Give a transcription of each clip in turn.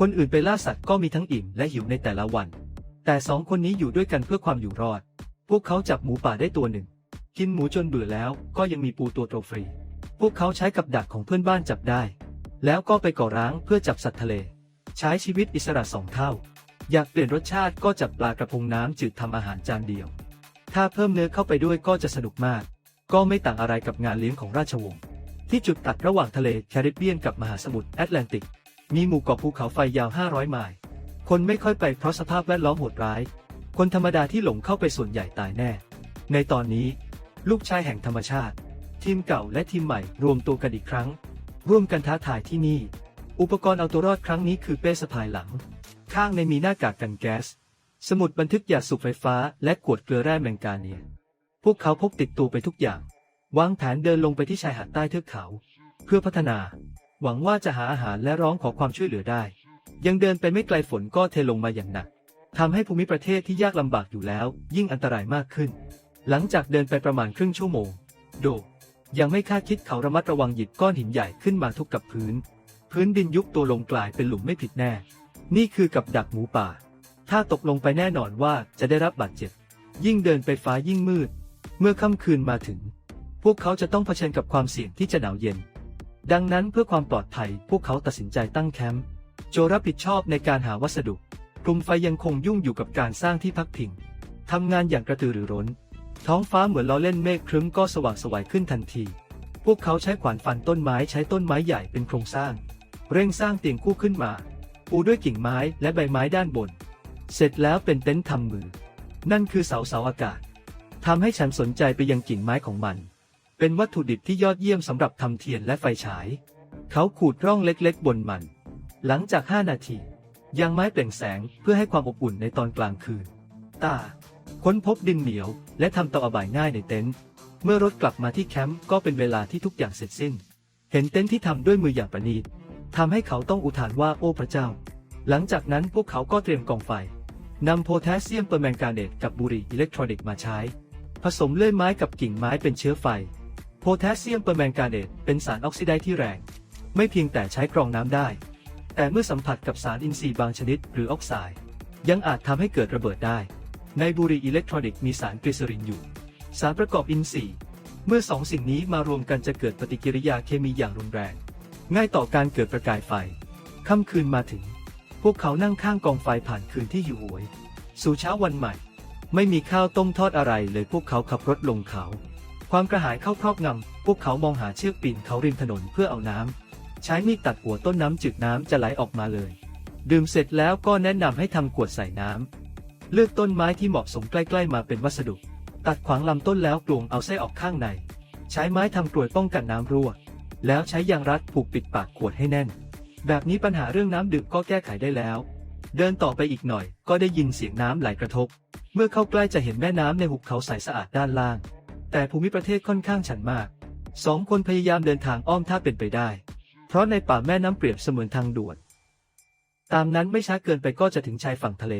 คนอื่นไปล่าสัตว์ก็มีทั้งอิ่มและหิวในแต่ละวัน แต่สองคนนี้อยู่ด้วยกันเพื่อความอยู่รอด พวกเขาจับหมูป่าได้ตัวหนึ่ง กินหมูจนเบื่อแล้วก็ยังมีปูตัวโตฟรี พวกเขาใช้กับดักของเพื่อนบ้านจับได้ แล้วก็ไปก่อร้างเพื่อจับสัตว์ทะเล ใช้ชีวิตอิสระสองเท่า อยากเปลี่ยนรสชาติก็จับปลากระพงน้ำจืดทำอาหารจานเดียว ถ้าเพิ่มเนื้อเข้าไปด้วยก็จะสนุกมาก ก็ไม่ต่างอะไรกับงานเลี้ยงของราชวงศ์ที่จุดตัดระหว่างทะเลแคริบเบียนกับมหาสมุทรแอตแลนติก มีหมู่เกาะภูเขาไฟยาว 500 ไมล์ คนไม่ค่อยไปเพราะสภาพแวดล้อมโหดร้าย คนธรรมดาที่หลงเข้าไปส่วนใหญ่ตายแน่ ในตอนนี้ ลูกชายแห่งธรรมชาติ ทีมเก่าและทีมใหม่รวมตัวกันอีกครั้ง ร่วมกันท้าทายที่นี่ อุปกรณ์เอาตัวรอดครั้งนี้คือเป้สะพายหลัง ข้างในมีหน้ากากกันแก๊ส สมุดบันทึกยาสูบไฟฟ้า และขวดเกลือแร่แมงกาเนีย พวกเขาพกติดตัวไปทุกอย่าง วางแผนเดินลงไปที่ชายหาดใต้เทือกเขา เพื่อพัฒนา หวังว่าจะหาอาหารและร้องขอความช่วยเหลือได้ ยังเดินไปไม่ไกลฝนก็เทลงมาอย่างหนักทำให้ภูมิประเทศที่ยากลำบากอยู่แล้ว ยิ่งอันตรายมากขึ้น หลังจากเดินไปประมาณครึ่งชั่วโมง โดยังไม่คาดคิดเขาระมัดระวังหยิบก้อนหินใหญ่ขึ้นมาทุบกับพื้น พื้นดินยุบตัวลงกลายเป็นหลุมไม่ผิดแน่ นี่คือกับดักหมูป่า ถ้าตกลงไปแน่นอนว่าจะได้รับบาดเจ็บ ยิ่งเดินไปฟ้ายิ่งมืด เมื่อค่ำคืนมาถึง พวกเขาจะต้องเผชิญกับความเสี่ยงที่จะหนาวเย็น ดังนั้นเพื่อความปลอดภัยพวกเขาตัดสินใจตั้งแคมป์โจรับผิดชอบในการหาวัสดุ กลุ่มไฟยังคงยุ่งอยู่กับการสร้างที่พักพิงทำงานอย่างกระตือรือร้น ท้องฟ้าเหมือนล้อเล่นเมฆครึ้มก็สว่างสวัยขึ้นทันที พวกเขาใช้ขวานฟันต้นไม้ใช้ต้นไม้ใหญ่เป็นโครงสร้าง เร่งสร้างเตียงคู่ขึ้นมา ปูด้วยกิ่งไม้และใบไม้ด้านบน เสร็จแล้วเป็นเต็นท์ทำมือ นั่นคือเสาเสาอากาศทำให้ฉันสนใจไปยังกิ่งไม้ของมัน เป็นวัตถุดิบที่ยอดเยี่ยมสำหรับทำเทียนและไฟฉาย เขาขูดร่องเล็กๆ บนมัน หลังจาก 5 นาทียังไม้เปล่งแสงเพื่อให้ความอบอุ่นในตอนกลางคืน ตา ค้นพบดินเหนียว และทำเตาอบายง่ายในเต็นท์ เมื่อรถกลับมาที่แคมป์ก็เป็นเวลาที่ทุกอย่างเสร็จสิ้น เห็นเต็นท์ที่ทำด้วยมืออย่างประณีตทำให้เขาต้องอุทานว่าโอ้พระเจ้า หลังจากนั้นพวกเขาก็เตรียมกองไฟนำโพแทสเซียมเปอร์แมงกาเนตกับบุหรี่อิเล็กทรอนิกส์มาใช้ ผสมเลื่อยไม้กับกิ่งไม้เป็นเชื้อไฟ โพแทสเซียมเปอร์แมงกาเนตเป็นสารออกซิไดซ์ที่แรง ไม่เพียงแต่ใช้กรองน้ำได้ แต่เมื่อสัมผัสกับสารอินทรีย์บางชนิดหรือออกไซด์ยังอาจทำให้เกิดระเบิดได้ ในบุหรี่อิเล็กทรอนิกส์มีสารกลีเซอรินอยู่ สารประกอบอินทรีย์ เมื่อสองสิ่งนี้มารวมกันจะเกิดปฏิกิริยาเคมีอย่างรุนแรง ง่ายต่อการเกิดประกายไฟ ค่ำคืนมาถึง พวกเขานั่งข้างกองไฟผ่านคืนที่หิวโหย สู่เช้าวันใหม่ ไม่มีข้าวต้มทอดอะไรเลยพวกเขาขับรถลงเขา ความกระหายเข้าครอบงำ พวกเขามองหาเชือกปีนเขาริมถนนเพื่อเอาน้ำ ใช้มีดตัดหัวต้นน้ำจืดน้ำจะไหลออกมาเลย ดื่มเสร็จแล้วก็แนะนำให้ทำขวดใส่น้ำ เลือกต้นไม้ที่เหมาะสมใกล้ๆมาเป็นวัสดุ ตัดขวางลำต้นแล้วกลวงเอาไส้ออกข้างใน ใช้ไม้ทำกลวยป้องกันน้ำรั่ว แล้วใช้ยางรัดผูกปิดปากขวดให้แน่น แบบนี้ปัญหาเรื่องน้ำดื่มก็แก้ไขได้แล้ว เดินต่อไปอีกหน่อยก็ได้ยินเสียงน้ำไหลกระทบ เมื่อเข้าใกล้จะเห็นแม่น้ำในหุบเขาใสสะอาดด้านล่าง แต่ภูมิประเทศค่อนข้างชันมากสองคนพยายามเดินทางอ้อมถ้าเป็นไปได้ เพราะในป่าแม่น้ำเปรียบเสมือนทางด่วน ตามนั้นไม่ช้าเกินไปก็จะถึงชายฝั่งทะเล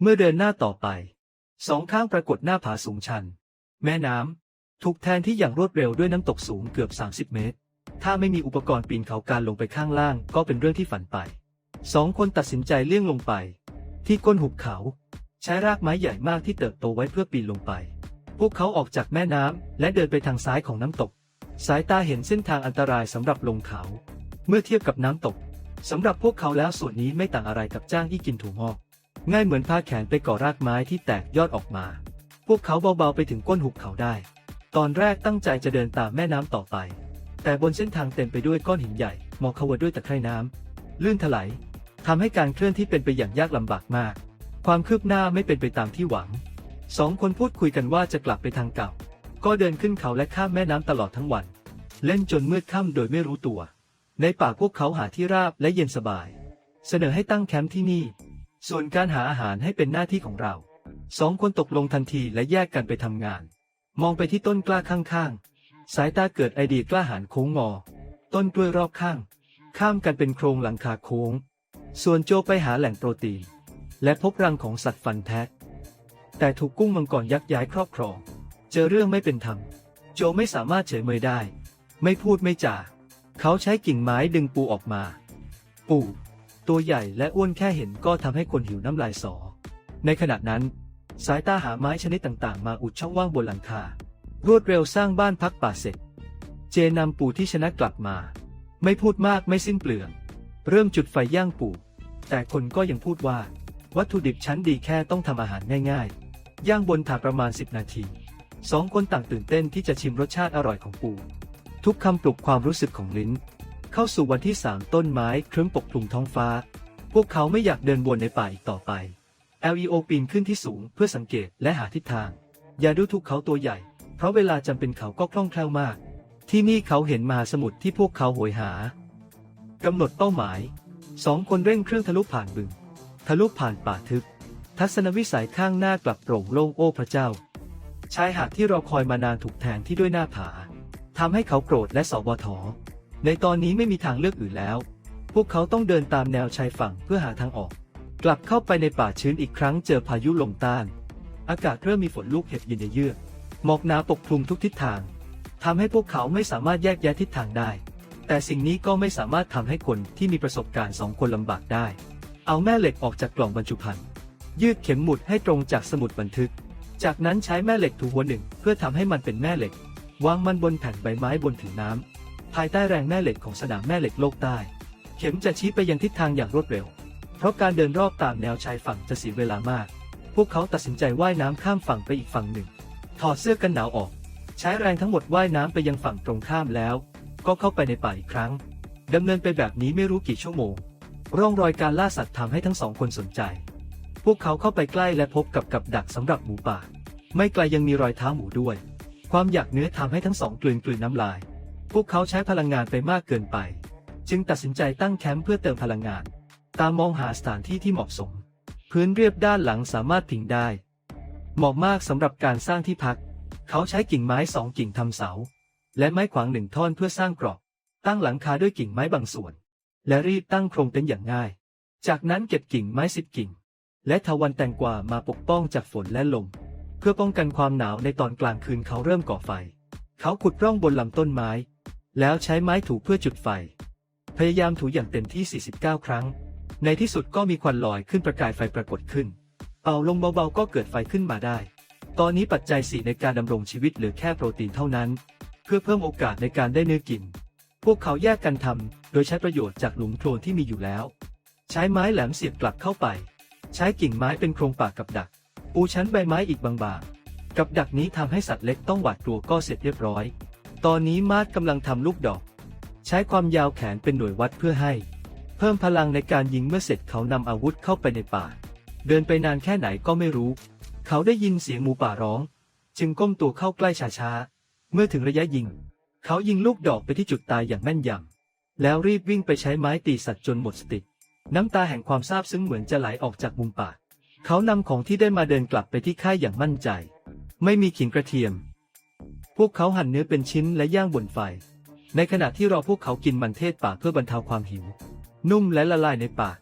เมื่อเดินหน้าต่อไป สองข้างปรากฏหน้าผาสูงชัน แม่น้ำถูกแทนที่อย่างรวดเร็วด้วยน้ำตกสูงเกือบ 30 เมตร ถ้าไม่มีอุปกรณ์ปีนเขาการลงไปข้างล่างก็เป็นเรื่องที่ฝันไป สองคนตัดสินใจเลี่ยงลงไป ที่ก้นหุบเขา ใช้รากไม้ใหญ่มากที่เติบโตไว้เพื่อปีนลงไป พวกเขาออกจากแม่น้ำและเดินไปทางซ้ายของน้ำตก สายตาเห็นเส้นทางอันตรายสำหรับลงเขา เมื่อเทียบกับน้ำตกสำหรับพวกเขาแล้วส่วนนี้ไม่ต่างอะไรกับจ้างที่กินถั่วงอกง่ายเหมือนพาแขนไปก่อรากไม้ที่แตกยอดออกมา พวกเขาเบาๆไปถึงก้นหุบเขาได้ ตอนแรกตั้งใจจะเดินตามแม่น้ำต่อไป แต่บนเส้นทางเต็มไปด้วยก้อนหินใหญ่หมอกขวดด้วยตะไคร่น้ำลื่นถลายทำให้การเคลื่อนที่เป็นไปอย่างยากลำบากมาก ความคืบหน้าไม่เป็นไปตามที่หวัง สองคนพูดคุยกันว่าจะกลับไปทางเก่า ก็เดินขึ้นเขาและข้ามแม่น้ำตลอดทั้งวัน เล่นจนมืดค่ำโดยไม่รู้ตัว ในป่าพวกเขาหาที่ราบและเย็นสบาย เสนอให้ตั้งแคมป์ที่นี่ ส่วนการหาอาหารให้เป็นหน้าที่ของเรา สองคนตกลงทันทีและแยกกันไปทำงาน มองไปที่ต้นกล้าข้างๆ สายตาเกิดไอเดียกล้าหาญโค้งงอ ต้นกล้วยรอบข้าง ข้ามกันเป็นโครงหลังคาโค้ง ส่วนโจไปหาแหล่งโปรตีน และพบรังของสัตว์ฟันแทะ แต่ถูกกุ้งมังกรยักย้ายครอบครอง เจอเรื่องไม่เป็นธรรม โจไม่สามารถเฉยเมยได้ ไม่พูดไม่จา เขาใช้กิ่งไม้ดึงปูออกมา ปู ตัวใหญ่และอ้วนแค่เห็นก็ทำให้คนหิวน้ำลายสอ ในขณะนั้น สายตาหาไม้ชนิดต่างๆ มาอุดช่องว่างบนหลังคา รวดเร็วสร้างบ้านพักป่าเสร็จ เจนำปูที่ชนะกลับมา ไม่พูดมากไม่สิ้นเปลือง เริ่มจุดไฟย่างปูแต่คนก็ยังพูดว่า วัตถุดิบชั้นดีแค่ต้องทำอาหารง่ายๆ ย่างบนถาดประมาณ 10 นาทีสองคนต่างตื่นเต้นที่จะชิมรสชาติอร่อยของปู ทุกคำปลุกความรู้สึกของลิ้น เข้าสู่วันที่สามต้นไม้เคลิ้มปกคลุมท้องฟ้า พวกเขาไม่อยากเดินวนในป่าอีกต่อไป LEO ปีนขึ้นที่สูงเพื่อสังเกตและหาทิศทาง อย่าดูถูกเขาตัวใหญ่ เพราะเวลาจำเป็นเขาก็คล่องแคล่วมาก ที่นี่เขาเห็นมหาสมุทรที่พวกเขาโหยหากำหนดเป้าหมายสองคนเร่งเครื่องทะลุผ่านบึง ทะลุผ่านป่าทึบ ทัศนวิสัยข้างหน้ากลับโปร่งโล่งโอ้พระเจ้า ชายหาดที่รอคอยมานานถูกแทนที่ด้วยหน้าผาทำให้เขาโกรธและสวท ในตอนนี้ไม่มีทางเลือกอื่นแล้ว พวกเขาต้องเดินตามแนวชายฝั่งเพื่อหาทางออก กลับเข้าไปในป่าชื้นอีกครั้งเจอพายุลมต้าน อากาศเริ่มมีฝนลูกเห็บเย็นเยือกหมอกหนาปกคลุมทุกทิศทางทำให้พวกเขาไม่สามารถแยกแยะทิศทางได้ แต่สิ่งนี้ก็ไม่สามารถทำให้คนที่มีประสบการณ์สองคนลำบากได้ เอาแม่เหล็กออกจากกล่องบรรจุภัณฑ์ ยืดเข็มหมุดให้ตรงจากสมุดบันทึก จากนั้นใช้แม่เหล็กถูหัวหนึ่งเพื่อทำให้มันเป็นแม่เหล็ก วางมันบนแผ่นใบไม้บนถึงน้ำภายใต้แรงแม่เหล็กของสนามแม่เหล็กโลกใต้ เข็มจะชี้ไปยังทิศทางอย่างรวดเร็ว เพราะการเดินรอบตามแนวชายฝั่งจะเสียเวลามาก พวกเขาตัดสินใจว่ายน้ำข้ามฝั่งไปอีกฝั่งหนึ่ง ถอดเสื้อกันหนาวออก ใช้แรงทั้งหมดว่ายน้ำไปยังฝั่งตรงข้ามแล้ว ก็เข้าไปในป่าอีกครั้งดำเนินไปแบบนี้ไม่รู้กี่ชั่วโมง ร่องรอยการล่าสัตว์ทำให้ทั้งสองคนสนใจ พวกเขาเข้าไปใกล้และพบกับกับดักสำหรับหมูป่า ไม่ไกลยังมีรอยเท้าหมูด้วย ความอยากเนื้อทำให้ทั้งสองกลืนกลืนน้ำลาย พวกเขาใช้พลังงานไปมากเกินไป จึงตัดสินใจตั้งแคมป์เพื่อเติมพลังงาน ตามมองหาสถานที่ที่เหมาะสม พื้นเรียบด้านหลังสามารถพิงได้ เหมาะมากสำหรับการสร้างที่พัก เขาใช้กิ่งไม้สองกิ่งทำเสา และไม้ขวางหนึ่งท่อนเพื่อสร้างกรอบ ตั้งหลังคาด้วยกิ่งไม้บางส่วน และรีบตั้งโครงเต็นท์อย่างง่าย จากนั้นเก็บกิ่งไม้สิบกิ่ง และทวันแตงกวามาปกป้องจากฝนและลม เพื่อป้องกันความหนาวในตอนกลางคืนเขาเริ่มก่อไฟ เขาขุดร่องบนลำต้นไม้ แล้วใช้ไม้ถูเพื่อจุดไฟ พยายามถูอย่างเต็มที่ 49 ครั้ง ในที่สุดก็มีควันลอยขึ้นประกายไฟปรากฏขึ้น เป่าลมเบาๆก็เกิดไฟขึ้นมาได้ ตอนนี้ปัจจัยสี่ในการดำรงชีวิตเหลือแค่โปรตีนเท่านั้น เพื่อเพิ่มโอกาสในการได้เนื้อกิน พวกเขาแยกกันทำโดยใช้ประโยชน์จากหลุมโคลนที่มีอยู่แล้ว ใช้ไม้แหลมเสียบกลับเข้าไป ใช้กิ่งไม้เป็นโครงปากกับดัก ปูชั้นใบไม้อีกบางๆ กับดักนี้ทำให้สัตว์เล็กต้องหวาดกลัวก็เสร็จเรียบร้อย ตอนนี้มาดกำลังทำลูกดอก ใช้ความยาวแขนเป็นหน่วยวัดเพื่อให้ เพิ่มพลังในการยิงเมื่อเสร็จเขานำอาวุธเข้าไปในป่า เดินไปนานแค่ไหนก็ไม่รู้ เขาได้ยินเสียงหมูป่าร้อง จึงก้มตัวเข้าใกล้ช้าๆ เมื่อถึงระยะยิง เขายิงลูกดอกไปที่จุดตายอย่างแม่นยำแล้วรีบวิ่งไปใช้ไม้ตีสัตว์จนหมดสติ น้ำตาแห่งความซาบซึ้งเหมือนจะไหลออกจากมุมปาก เขานำของที่ได้มาเดินกลับไปที่ค่ายอย่างมั่นใจ ไม่มีขิงกระเทียม พวกเขาหั่นเนื้อเป็นชิ้นและย่างบนไฟ ในขณะที่รอพวกเขากินมันเทศป่าเพื่อบรรเทาความหิว นุ่มและละลายในปาก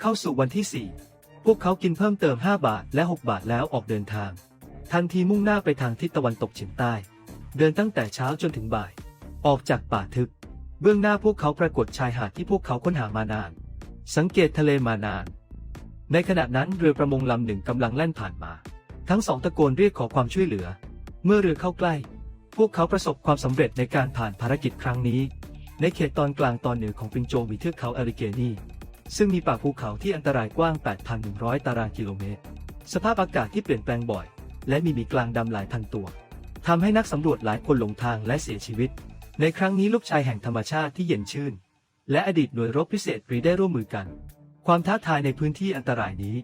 เข้าสู่วันที่ 4 พวกเขากินเพิ่มเติม 5 บาทและ 6 บาทแล้วออกเดินทาง ทันทีมุ่งหน้าไปทางทิศตะวันตกเฉียงใต้ เดินตั้งแต่เช้าจนถึงบ่าย ออกจากป่าทึบ เบื้องหน้าพวกเขาปรากฏชายหาดที่พวกเขาค้นหามานาน สังเกตทะเลมานาน ในขณะนั้นเรือประมงลำหนึ่งกำลังแล่นผ่านมา ทั้งสองตะโกนเรียกขอความช่วยเหลือ เมื่อเรือเข้าใกล้ พวกเขาประสบความสำเร็จในการผ่านภารกิจครั้งนี้ ในเขตตอนกลางตอนเหนือของปิงโจมีเทือกเขาอาริเกนีซึ่งมีป่าภูเขาที่อันตรายกว้าง 8,100 ตารางกิโลเมตร สภาพอากาศที่เปลี่ยนแปลงบ่อย และมีหมีกลางดำหลายพันตัวทำให้นักสำรวจหลายคนหลงทางและเสียชีวิต ในครั้งนี้ลูกชายแห่งธรรมชาติที่เย็นชื่น และอดีตหน่วยรบพิเศษรีได้ร่วมมือกัน ความท้าทายในพื้นที่อันตรายนี้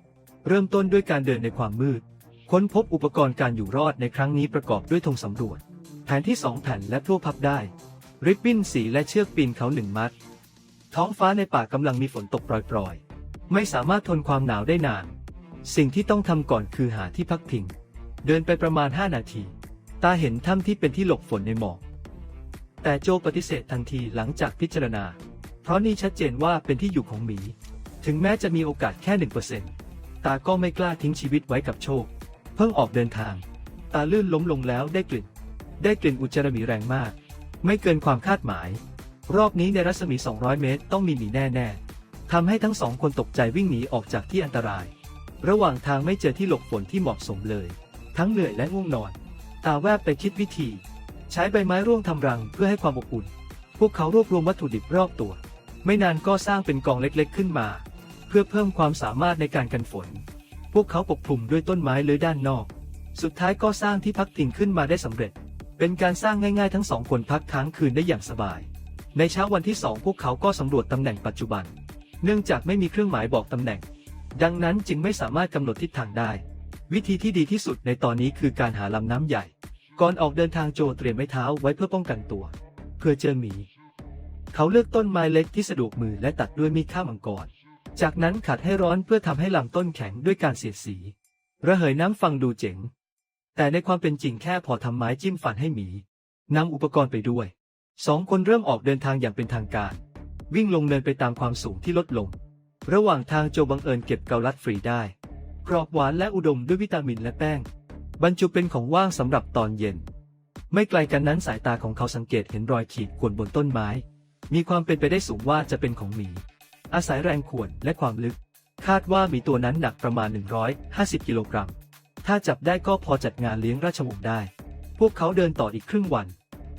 เริ่มต้นด้วยการเดินในความมืด ค้นพบอุปกรณ์การอยู่รอดในครั้งนี้ประกอบด้วยธงสำรวจ แผนที่สองแผ่นและพลั่วพับได้ ริบบิ้นสีและเชือกปีนเขาหนึ่งมัด ท้องฟ้าในป่ากำลังมีฝนตกปล่อยๆ ไม่สามารถทนความหนาวได้นาน สิ่งที่ต้องทำก่อนคือหาที่พักพิง เดินไปประมาณ 5 นาที ตาเห็นถ้ำที่เป็นที่หลบฝนในหมอกแต่โจปฏิเสธทันทีหลังจากพิจารณา เพราะนี่ชัดเจนว่าเป็นที่อยู่ของหมี ถึงแม้จะมีโอกาสแค่หนึ่งเปอร์เซ็นต์ตาก็ไม่กล้าทิ้งชีวิตไว้กับโชค เพิ่งออกเดินทาง ตาลื่นล้มลงแล้วได้กลิ่น ได้กลิ่นอุจจาระหมีแรงมาก ไม่เกินความคาดหมาย รอบนี้ในรัศมี 200 เมตรต้องมีหมีแน่ๆทำให้ทั้งสองคนตกใจวิ่งหนีออกจากที่อันตราย ระหว่างทางไม่เจอที่หลบฝนที่เหมาะสมเลย ทั้งเหนื่อยและง่วงนอน ตาแวบไปคิดวิธี ใช้ใบไม้ร่วงทำรังเพื่อให้ความอบอุ่น พวกเขารวบรวมวัตถุดิบรอบตัว ไม่นานก็สร้างเป็นกองเล็กๆ ขึ้นมา เพื่อเพิ่มความสามารถในการกันฝน พวกเขาปกคลุมด้วยต้นไม้เลื้อยด้านนอก สุดท้ายก็สร้างที่พักพิงขึ้นมาได้สำเร็จ เป็นการสร้างง่ายๆ ทั้งสองคนพักค้างคืนได้อย่างสบาย ในเช้าวันที่สองพวกเขาก็สำรวจตำแหน่งปัจจุบัน เนื่องจากไม่มีเครื่องหมายบอกตำแหน่ง ดังนั้นจึงไม่สามารถกำหนดทิศทางได้ วิธีที่ดีที่สุดในตอนนี้คือการหาลำน้ำใหญ่ ก่อนออกเดินทางโจเตรียมไม้เท้าไว้เพื่อป้องกันตัว เพื่อเจอหมี เขาเลือกต้นไม้เล็กที่สะดวกมือและตัดด้วยมีดข้ามังกรจากนั้นขัดให้ร้อนเพื่อทำให้ลำต้นแข็งด้วยการเสียดสี ระเหยน้ำฟังดูเจ๋ง แต่ในความเป็นจริงแค่พอทำไม้จิ้มฟันให้หมีนำอุปกรณ์ไปด้วย สองคนเริ่มออกเดินทางอย่างเป็นทางการ วิ่งลงเนินไปตามความสูงที่ลดลง ระหว่างทางโจบังเอิญเก็บเกาลัดฟรีได้กรอบหวานและอุดมด้วยวิตามินและแป้ง บรรจุเป็นของว่างสำหรับตอนเย็น ไม่ไกลกันนั้นสายตาของเขาสังเกตเห็นรอยขีดข่วนบนต้นไม้ มีความเป็นไปได้สูงว่าจะเป็นของหมี อาศัยแรงข่วนและความลึก คาดว่าหมีตัวนั้นหนักประมาณ 150 กิโลกรัม ถ้าจับได้ก็พอจัดงานเลี้ยงราชวงศ์ได้ พวกเขาเดินต่ออีกครึ่งวัน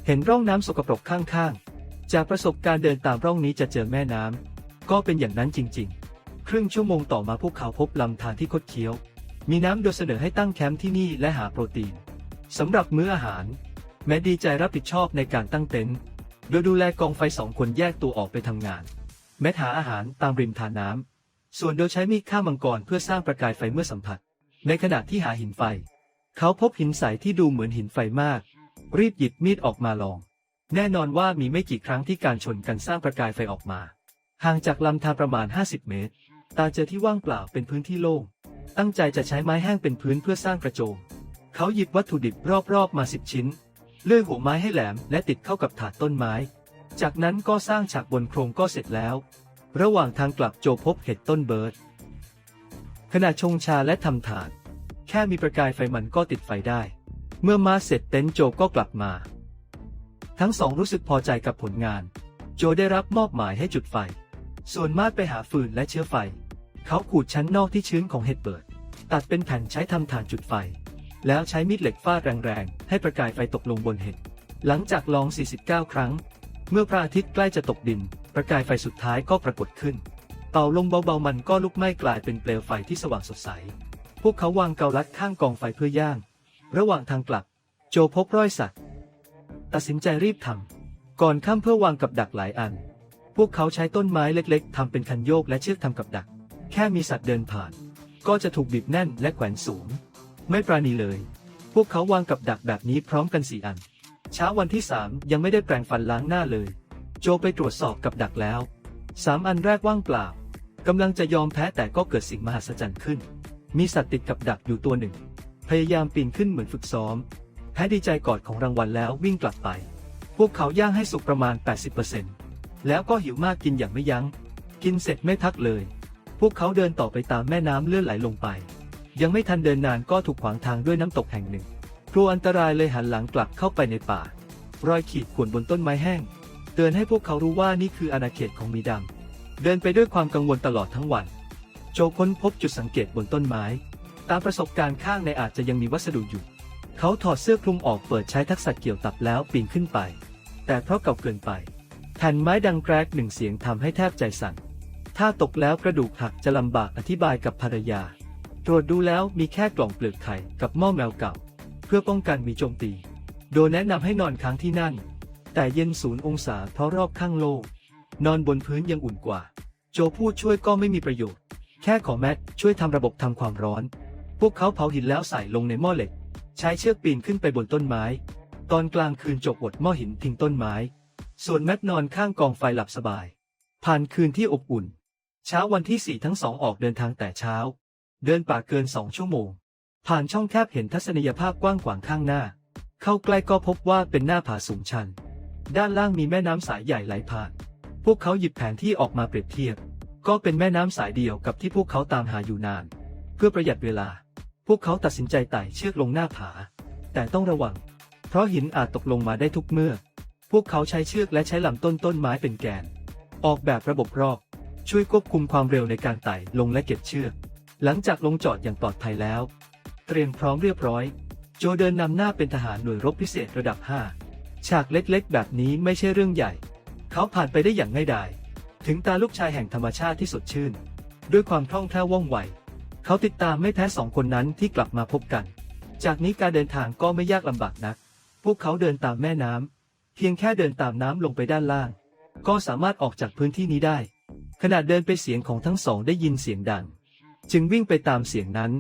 เห็นร่องน้ำสกปรกข้างๆ จากประสบการณ์เดินตามร่องนี้จะเจอแม่น้ำ ก็เป็นอย่างนั้นจริงๆ ครึ่งชั่วโมงต่อมาพวกเขาพบลำธารที่คดเคี้ยว มีน้ำโดยเสนอให้ตั้งแคมป์ที่นี่และหาโปรตีนสำหรับมื้ออาหาร แม้ดีใจรับผิดชอบในการตั้งเต็นท์ โดยดูแลกองไฟสองคนแยกตัวออกไปทำงาน แม้หาอาหารตามริมทานน้ำ ส่วนโดยใช้มีดฆ่ามังกรเพื่อสร้างประกายไฟเมื่อสัมผัส ในขณะที่หาหินไฟ เขาพบหินใสที่ดูเหมือนหินไฟมาก รีบหยิบมีดออกมาลอง แน่นอนว่ามีไม่กี่ครั้งที่การชนกันสร้างประกายไฟออกมา ห่างจากลำธารประมาณ 50 เมตร ตาเจอที่ว่างเปล่าเป็นพื้นที่โล่ง ตั้งใจจะใช้ไม้แห้งเป็นพื้นเพื่อสร้างกระโจม เขาหยิบวัตถุดิบรอบๆมาสิบชิ้น เลื่อยหัวไม้ให้แหลมและติดเข้ากับถาดต้นไม้ จากนั้นก็สร้างฉากบนโครงก็เสร็จแล้ว ระหว่างทางกลับโจพบเห็ดต้นเบิร์ดขณะชงชาและทำถาดแค่มีประกายไฟมันก็ติดไฟได้ เมื่อมาเสร็จเต็นโจก็กลับมา ทั้งสองรู้สึกพอใจกับผลงาน โจได้รับมอบหมายให้จุดไฟ ส่วนมาดไปหาฟืนและเชื้อไฟ เขาขูดชั้นนอกที่ชื้นของเห็ดเบิร์ดตัดเป็นแผ่นใช้ทำฐานจุดไฟ แล้วใช้มีดเหล็กฟาดแรง ให้ประกายไฟตกลงบนเห็ด หลังจากลอง 49 ครั้ง เมื่อพระอาทิตย์ใกล้จะตกดิน ประกายไฟสุดท้ายก็ปรากฏขึ้น เป่าลมเบาๆมันก็ลุกไหม้กลายเป็นเปลวไฟที่สว่างสดใส พวกเขาวางเกาลัดข้างกองไฟเพื่อย่าง ระหว่างทางกลับ โจพบร้อยสัตว์ตัดสินใจรีบทำก่อนข้ามเพื่อวางกับดักหลายอัน พวกเขาใช้ต้นไม้เล็กๆทำเป็นคันโยกและเชือกทำกับดัก แค่มีสัตว์เดินผ่าน ก็จะถูกบีบแน่นและแขวนสูง ไม่ปราณีเลย พวกเขาวางกับดักแบบนี้พร้อมกันสี่อัน เช้าวันที่สามยังไม่ได้แปรงฟันล้างหน้าเลย โจไปตรวจสอบกับดักแล้วสามอันแรกว่างเปล่ากำลังจะยอมแพ้แต่ก็เกิดสิ่งมหัศจรรย์ขึ้น มีสัตว์ติดกับดักอยู่ตัวหนึ่ง พยายามปีนขึ้นเหมือนฝึกซ้อม แพ้ดีใจกอดของรางวัลแล้ววิ่งกลับไป พวกเขาย่างให้สุกประมาณ 80%แล้วก็หิวมากกินอย่างไม่ยัง้ง กินเสร็จไม่พักเลย พวกเขาเดินต่อไปตามแม่น้ำเลื่อนไหลลงไป ยังไม่ทันเดินนานก็ถูกขวางทางด้วยน้ำตกแห่งหนึ่งกลัวอันตรายเลยหันหลังกลับเข้าไปในป่า รอยขีดข่วนบนต้นไม้แห้ง เตือนให้พวกเขารู้ว่านี่คืออาณาเขตของมีดำ เดินไปด้วยความกังวลตลอดทั้งวัน โจค้นพบจุดสังเกตบนต้นไม้ ตามประสบการณ์ข้างในอาจจะยังมีวัสดุอยู่ เขาถอดเสื้อคลุมออกเปิดใช้ทักษะเกี่ยวตับแล้วปีนขึ้นไป แต่เพราะเก่าเกินไปแผ่นไม้ดังแกรกหนึ่งเสียงทำให้แทบใจสั่น ถ้าตกแล้วกระดูกหักจะลำบากอธิบายกับภรรยา ตรวจดูแล้วมีแค่กล่องเปลือกไข่กับหม้อแมวเก่า เพื่อป้องกันมีโจมตี โดยแนะนำให้นอนค้างที่นั่น แต่เย็นศูนย์องศาเพราะรอบข้างโล่นอนบนพื้นยังอุ่นกว่า โจพูดช่วยก็ไม่มีประโยชน์ แค่ขอแมทช่วยทำระบบทำความร้อน พวกเขาเผาหินแล้วใส่ลงในหม้อเหล็ก ใช้เชือกปีนขึ้นไปบนต้นไม้ ตอนกลางคืนจกอดหม้อหินทิ้งต้นไม้ ส่วนแมทนอนข้างกองไฟหลับสบาย ผ่านคืนที่อบอุ่น เช้าวันที่สี่ทั้งสองออกเดินทางแต่เช้า เดินป่าเกินสองชั่วโมง ผ่านช่องแคบเห็นทัศนียภาพกว้างขวางข้างหน้า เข้าใกล้ก็พบว่าเป็นหน้าผาสูงชัน ด้านล่างมีแม่น้ำสายใหญ่ไหลผ่าน พวกเขาหยิบแผนที่ออกมาเปรียบเทียบ ก็เป็นแม่น้ำสายเดียวกับที่พวกเขาตามหาอยู่นาน เพื่อประหยัดเวลา พวกเขาตัดสินใจไต่เชือกลงหน้าผา แต่ต้องระวัง เพราะหินอาจตกลงมาได้ทุกเมื่อ พวกเขาใช้เชือกและใช้ลำต้นต้นไม้เป็นแกน ออกแบบระบบรอบช่วยควบคุมความเร็วในการไต่ลงและเก็บเชือก หลังจากลงจอดอย่างปลอดภัยแล้ว เตรียมพร้อมเรียบร้อย โจเดินนำหน้าเป็นทหารหน่วยรบพิเศษระดับ 5 ฉากเล็กๆ แบบนี้ไม่ใช่เรื่องใหญ่ เขาผ่านไปได้อย่างง่ายดาย ถึงตาลูกชายแห่งธรรมชาติที่สดชื่น ด้วยความคล่องแคล่วว่องไว เขาติดตามไม่แพ้สองคนนั้นที่กลับมาพบกัน จากนี้การเดินทางก็ไม่ยากลำบากนัก พวกเขาเดินตามแม่น้ำเพียงแค่เดินตามน้ำลงไปด้านล่าง ก็สามารถออกจากพื้นที่นี้ได้ ขณะเดินไปเสียงของทั้งสองได้ยินเสียงดัง จึงวิ่งไปตามเสียงนั้น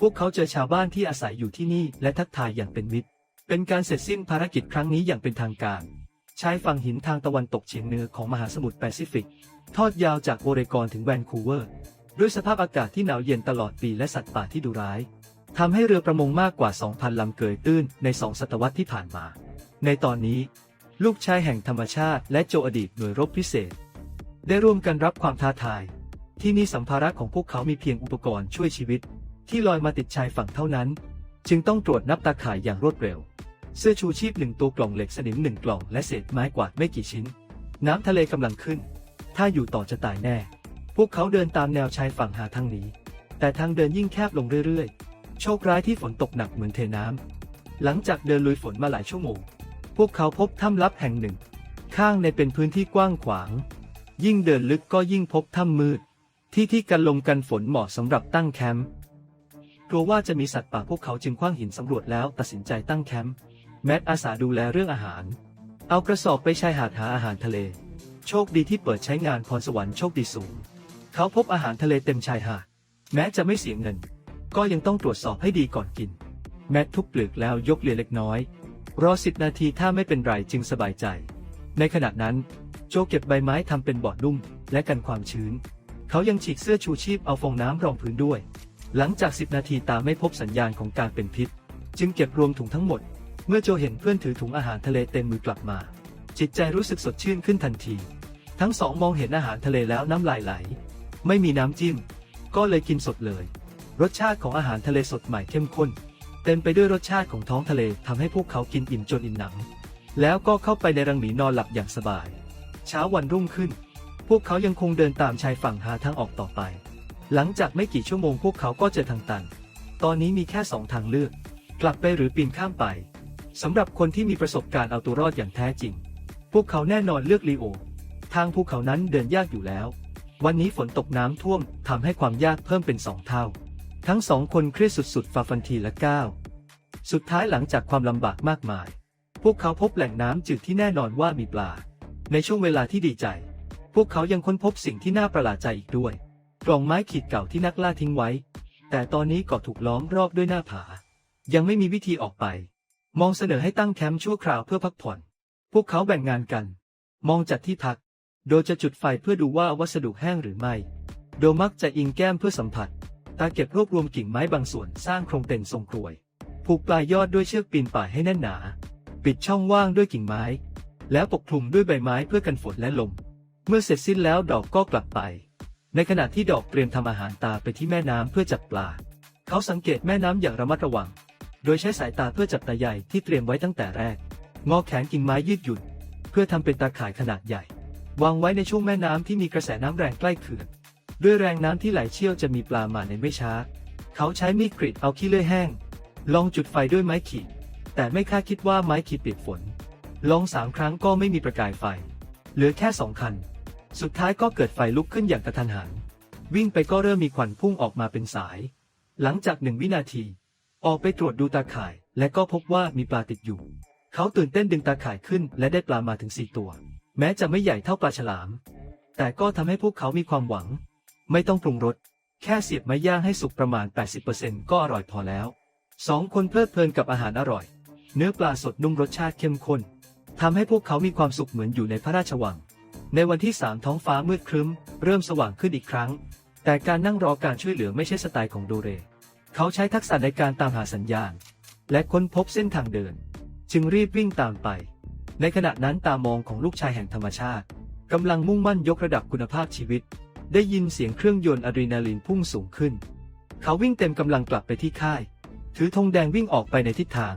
พวกเขาเจอชาวบ้านที่อาศัยอยู่ที่นี่และทักทายอย่างเป็นมิตร เป็นการเสร็จสิ้นภารกิจครั้งนี้อย่างเป็นทางการชายฝั่งหินทางตะวันตกเฉียงเหนือของมหาสมุทรแปซิฟิก ทอดยาวจากโอเรกอนถึงแวนคูเวอร์ ด้วยสภาพอากาศที่หนาวเย็นตลอดปีและสัตว์ป่าที่ดุร้ายทำให้เรือประมงมากกว่า 2,000 ลำเกยตื้นในสองศตวรรษที่ผ่านมา ในตอนนี้ ลูกชายแห่งธรรมชาติและโจอดีตหน่วยรบพิเศษ ได้ร่วมกันรับความท้าทาย ที่นี่สัมภาระของพวกเขามีเพียงอุปกรณ์ช่วยชีวิต ที่ลอยมาติดชายฝั่งเท่านั้น จึงต้องตรวจนับตาข่ายอย่างรวดเร็ว เสื้อชูชีพหนึ่งตัวกล่องเหล็กสนิมหนึ่งกล่องและเศษไม้กวาดไม่กี่ชิ้น น้ำทะเลกำลังขึ้น ถ้าอยู่ต่อจะตายแน่ พวกเขาเดินตามแนวชายฝั่งหาทางหนีแต่ทางเดินยิ่งแคบลงเรื่อยๆ โชคร้ายที่ฝนตกหนักเหมือนเทน้ำหลังจากเดินลุยฝนมาหลายชั่วโมง พวกเขาพบถ้ำลับแห่งหนึ่ง ข้างในเป็นพื้นที่กว้างขวาง ยิ่งเดินลึกก็ยิ่งพบถ้ำมืด ที่ที่กันลมกันฝนเหมาะสำหรับตั้งแคมป์กลัวว่าจะมีสัตว์ป่าพวกเขาจึงคว้างหินสำรวจแล้วตัดสินใจตั้งแคมป์แมทอาสาดูแลเรื่องอาหาร เอากระสอบไปชายหาดหาอาหารทะเล โชคดีที่เปิดใช้งานพรสวรรค์โชคดีสูง เขาพบอาหารทะเลเต็มชายหาด แม้จะไม่เสียเงิน ก็ยังต้องตรวจสอบให้ดีก่อนกิน แมททุบเปลือกแล้วยกเลียเล็กน้อย รอสิบนาทีถ้าไม่เป็นไรจึงสบายใจ ในขณะนั้น โจเก็บใบไม้ทำเป็นบอดนุ่มและกันความชื้น เขายังฉีกเสื้อชูชีพเอาฟองน้ำรองพื้นด้วย หลังจาก 10 นาทีตามไม่พบสัญญาณของการเป็นพิษ จึงเก็บรวมถุงทั้งหมด เมื่อโจเห็นเพื่อนถือถุงอาหารทะเลเต็มมือกลับมา จิตใจรู้สึกสดชื่นขึ้นทันที ทั้งสองมองเห็นอาหารทะเลแล้วน้ำลายไหล ไม่มีน้ำจิ้ม ก็เลยกินสดเลย รสชาติของอาหารทะเลสดใหม่เข้มข้น เต็มไปด้วยรสชาติของท้องทะเลทำให้พวกเขากินอิ่มจนอิ่มหนำแล้วก็เข้าไปในรังหมีนอนหลับอย่างสบาย เช้าวันรุ่งขึ้น พวกเขายังคงเดินตามชายฝั่งหาทางออกต่อไป หลังจากไม่กี่ชั่วโมงพวกเขาก็เจอทางตัน ตอนนี้มีแค่สองทางเลือก กลับไปหรือปีนข้ามไปสำหรับคนที่มีประสบการณ์เอาตัวรอดอย่างแท้จริง พวกเขาแน่นอนเลือกลีโอ ทางภูเขานั้นเดินยากอยู่แล้ว วันนี้ฝนตกน้ำท่วมทำให้ความยากเพิ่มเป็นสองเท่า ทั้งสองคนเครียดสุดๆฝ่าฟันทีละก้าวสุดท้ายหลังจากความลำบากมากมาย พวกเขาพบแหล่งน้ำจืดที่แน่นอนว่ามีปลา ในช่วงเวลาที่ดีใจ พวกเขายังค้นพบสิ่งที่น่าประหลาดใจอีกด้วย กล่องไม้ขีดเก่าที่นักล่าทิ้งไว้ แต่ตอนนี้ก็ถูกล้อมรอบด้วยหน้าผา ยังไม่มีวิธีออกไป มองเสนอให้ตั้งแคมป์ชั่วคราวเพื่อพักผ่อน พวกเขาแบ่งงานกัน มองจัดที่พัก โดยจะจุดไฟเพื่อดูว่าวัสดุแห้งหรือไม่ โดยมักจะอิงแก้มเพื่อสัมผัส ตาเก็บรวบรวมกิ่งไม้บางส่วนสร้างโครงเต็นทรงกรวย ผูกปลายยอดด้วยเชือกปีนป่ายให้แน่นหนา ปิดช่องว่างด้วยกิ่งไม้ แล้วปกคลุมด้วยใบไม้เพื่อกันฝนและลม เมื่อเสร็จสิ้นแล้วดอกก็กลับไป ในขณะที่ดอกเตรียมทำอาหารตาไปที่แม่น้ำเพื่อจับปลา เขาสังเกตแม่น้ำอย่างระมัดระวัง โดยใช้สายตาเพื่อจับตาใหญ่ที่เตรียมไว้ตั้งแต่แรก งอแขนกิ่งไม้ยืดหยุ่น เพื่อทำเป็นตาข่ายขนาดใหญ่ วางไว้ในช่วงแม่น้ำที่มีกระแสน้ำแรงใกล้เขื่อนด้วยแรงน้ำที่ไหลเชี่ยวจะมีปลามาในไม่ช้า เขาใช้มีดกรีดเอาขี้เลื่อยแห้ง ลองจุดไฟด้วยไม้ขีด แต่ไม่คาดคิดว่าไม้ขีดเปียกฝน ลองสามครั้งก็ไม่มีประกายไฟ เหลือแค่สองคัน สุดท้ายก็เกิดไฟลุกขึ้นอย่างกระทันหัน วิ่งไปก็เริ่มมีควันพุ่งออกมาเป็นสาย หลังจากหนึ่งวินาที ออกไปตรวจดูตาข่าย และก็พบว่ามีปลาติดอยู่ เขาตื่นเต้นดึงตาข่ายขึ้น และได้ปลามาถึงสี่ตัว แม้จะไม่ใหญ่เท่าปลาฉลาม แต่ก็ทำให้พวกเขามีความหวัง ไม่ต้องปรุงรสแค่เสียบไม้ย่างให้สุกประมาณ 80%ก็อร่อยพอแล้วสองคนเพลิดเพลินกับอาหารอร่อย เนื้อปลาสดนุ่มรสชาติเข้มข้นทำให้พวกเขามีความสุขเหมือนอยู่ในพระราชวัง ในวันที่สามท้องฟ้ามืดครึ้ม เริ่มสว่างขึ้นอีกครั้ง แต่การนั่งรอการช่วยเหลือไม่ใช่สไตล์ของโดเร เขาใช้ทักษะในการตามหาสัญญาณ และค้นพบเส้นทางเดิน จึงรีบวิ่งตามไป ในขณะนั้นตามองของลูกชายแห่งธรรมชาติกำลังมุ่งมั่นยกระดับคุณภาพชีวิต ได้ยินเสียงเครื่องยนต์อะดรีนาลีนพุ่งสูงขึ้น เขาวิ่งเต็มกำลังกลับไปที่ค่าย ถือธงแดงวิ่งออกไปในทิศทาง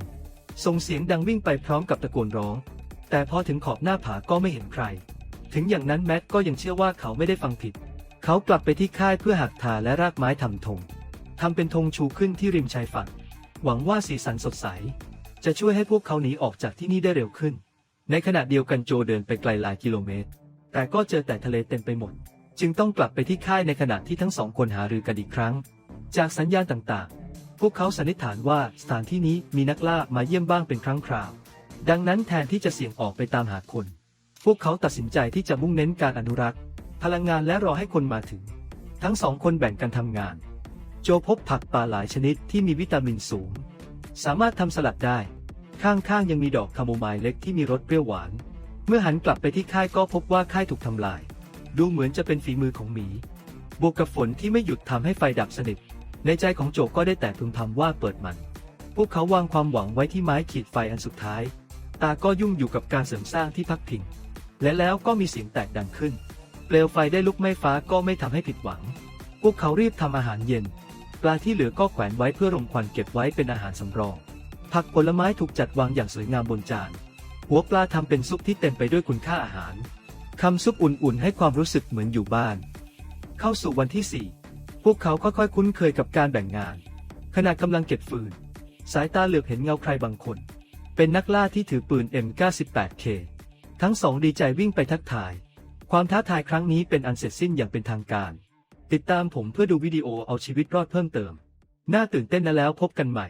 ส่งเสียงดังวิ่งไปพร้อมกับตะโกนร้อง แต่พอถึงขอบหน้าผาก็ไม่เห็นใคร ถึงอย่างนั้นแมทก็ยังเชื่อว่าเขาไม่ได้ฟังผิด เขากลับไปที่ค่ายเพื่อหักทาและรากไม้ทำธงทำเป็นธงชูขึ้นที่ริมชายฝั่ง หวังว่าสีสันสดใส จะช่วยให้พวกเขาหนีออกจากที่นี่ได้เร็วขึ้น ในขณะเดียวกันโจเดินไปไกลหลายกิโลเมตร แต่ก็เจอแต่ทะเลเต็มไปหมด จึงต้องกลับไปที่ค่ายในขณะที่ทั้งสองคนหารือกันอีกครั้ง จากสัญญาณต่างๆ พวกเขาสันนิษฐานว่าสถานที่นี้มีนักล่ามาเยี่ยมบ้างเป็นครั้งคราว ดังนั้นแทนที่จะเสี่ยงออกไปตามหาคน พวกเขาตัดสินใจที่จะมุ่งเน้นการอนุรักษ์ พลังงานและรอให้คนมาถึง ทั้งสองคนแบ่งกันทำงาน โจพบผักป่าหลายชนิดที่มีวิตามินสูง สามารถทำสลัดได้ ข้างๆยังมีดอกคาโมไมล์เล็กที่มีรสเปรี้ยวหวาน เมื่อหันกลับไปที่ค่ายก็พบว่าค่ายถูกทำลาย ดูเหมือนจะเป็นฝีมือของหมี บวกกับฝนที่ไม่หยุดทำให้ไฟดับสนิท ในใจของโจก็ได้แต่พึมพำว่าเปิดมัน พวกเขาวางความหวังไว้ที่ไม้ขีดไฟอันสุดท้าย ตาก็ยุ่งอยู่กับการเสริมสร้างที่พักพิง และแล้วก็มีเสียงแตกดังขึ้น เปลวไฟได้ลุกไหม้ฟ้าก็ไม่ทำให้ผิดหวัง พวกเขารีบทำอาหารเย็น ปลาที่เหลือก็แขวนไว้เพื่อรมควันเก็บไว้เป็นอาหารสำรอง ผักผลไม้ถูกจัดวางอย่างสวยงามบนจาน หัวปลาทำเป็นซุปที่เต็มไปด้วยคุณค่าอาหารคำซุปอุ่นๆ ให้ความรู้สึกเหมือนอยู่บ้าน เข้าสู่วันที่ 4 พวกเขาค่อยๆคุ้นเคยกับการแบ่งงาน ขณะกำลังเก็บฟืน สายตาเหลือบเห็นเงาใครบางคน เป็นนักล่าที่ถือปืน M98K ทั้งสองดีใจวิ่งไปทักทาย ความท้าทายครั้งนี้เป็นอันเสร็จสิ้นอย่างเป็นทางการ ติดตามผมเพื่อดูวิดีโอเอาชีวิตรอดเพิ่มเติม น่าตื่นเต้นนะแล้วพบกันใหม่